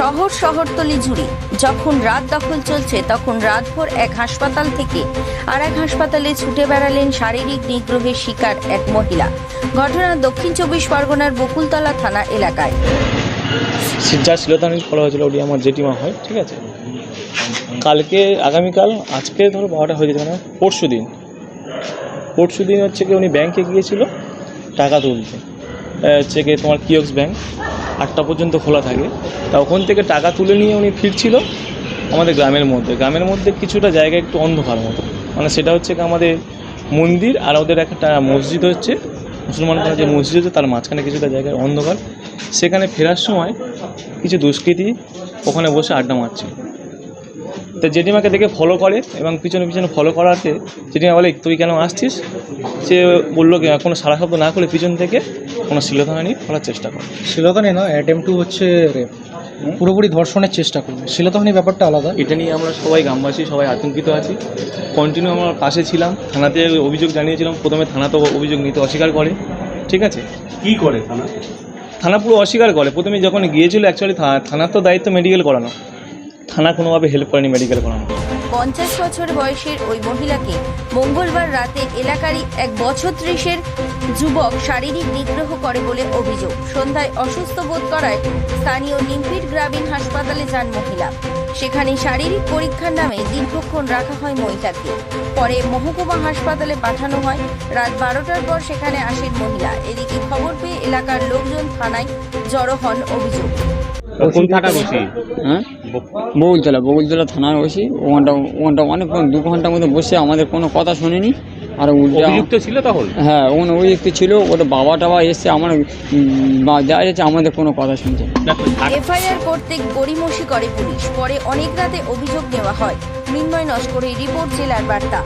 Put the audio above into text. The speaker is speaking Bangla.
শহর শহরতলি জুড়ে যখন রাত দখল চলছে, তখন রাতভর এক হাসপাতাল থেকে আর এক হাসপাতালে ছুটে বেড়ালেন শারীরিক নিগ্রহের শিকার এক মহিলা। ঘটনা দক্ষিণ চব্বিশ পরগনার বকুলতলা থানা এলাকায়। যা ছিল তার বলা হয়েছিল ওটি আমার জেঠিমা হয়, ঠিক আছে? কালকে, আগামীকাল, আজকে ধরো বারোটা হয়ে যেতে মানে পরশু দিন পরশু দিন হচ্ছে কি উনি ব্যাংকে গিয়েছিল, টাকা তুলতে। হচ্ছে কি তোমার কিয়ক্স ব্যাংক আটটা পর্যন্ত খোলা থাকে। তা ওখান থেকে টাকা তুলে নিয়ে উনি ফিরছিল আমাদের গ্রামের মধ্যে। গ্রামের মধ্যে কিছুটা জায়গা একটু অন্ধকার মতো। মানে সেটা হচ্ছে আমাদের মন্দির আর ওদের একটা মসজিদ হচ্ছে। মুসলমানদের যে মসজিদ হচ্ছে তার মাঝখানে কিছুটা জায়গায় অন্ধকার। সেখানে ফেরার সময় কিছু দুষ্কৃতী ওখানে বসে আড্ডা মারছিল। তো জেঠিমাকে দেখে ফলো করে এবং পিছনে পিছনে ফলো করাতে জেঠিমা বলে তুই কেন আসছিস? সে বলল কি কোনো সারা শব্দ না করে পিছন থেকে কোনো নিয়ে ফলার চেষ্টা করে। শিলতানি না অ্যাটেম টু হচ্ছে রেপ পুরোপুরি ধর্ষণের চেষ্টা করবে। শিলতানি ব্যাপারটা আলাদা। এটা নিয়ে আমরা সবাই গ্রামবাসী সবাই আতঙ্কিত আছি। কন্টিনিউ আমরা পাশে ছিলাম। থানাতে অভিযোগ জানিয়েছিলাম প্রথমে থানা তো অভিযোগ নিতে অস্বীকার করে। ঠিক আছে? কি করে থানা? থানা পুরো অস্বীকার করে। প্রথমে যখন গিয়েছিল অ্যাকচুয়ালি থানার তো দায়িত্ব মেডিকেল করানো। থানা কোনোভাবে হেল্প করেনি মেডিকেল করানো পঞ্চাশ বছর বয়সের ওই মহিলাকে মঙ্গলবার রাতে এলাকারই এক বছর ত্রিশের যুবক শারীরিক নিগ্রহ করে বলে অভিযোগ। সন্ধ্যায় অসুস্থ বোধ করায় স্থানীয় নিমপিট গ্রামীণ হাসপাতালে যান মহিলা। সেখানে শারীরিক পরীক্ষার নামে দীর্ঘক্ষণ রাখা হয় মহিলাকে। পরে মহকুমা হাসপাতালে পাঠানো হয়। রাত বারোটার পর সেখানে আসেন মহিলা। এদিকে খবর পেয়ে এলাকার লোকজন থানায় জড়ো হন অভিযোগ। কোন থানা বসি হ্যাঁ? বগুলতলা বগুলতলা থানায় বসি ওখানটা ওখানটা অনেকক্ষণ দু ঘণ্টার মধ্যে বসে আমাদের কোনো কথা শোনেনি। আর উল্টে অভিযুক্ত ছিল তাহলে হ্যাঁ ওখানে অভিযুক্ত ছিল। ওটা বাবা টাবা এসছে আমার যা যাচ্ছে আমাদের কোনো কথা শুনছে। এফআইআর করতে গড়িমসি করে পুলিশ। পরে অনেক রাতে অভিযোগ নেওয়া হয়। মৃন্ময় নস্করের রিপোর্ট জেলার বার্তা।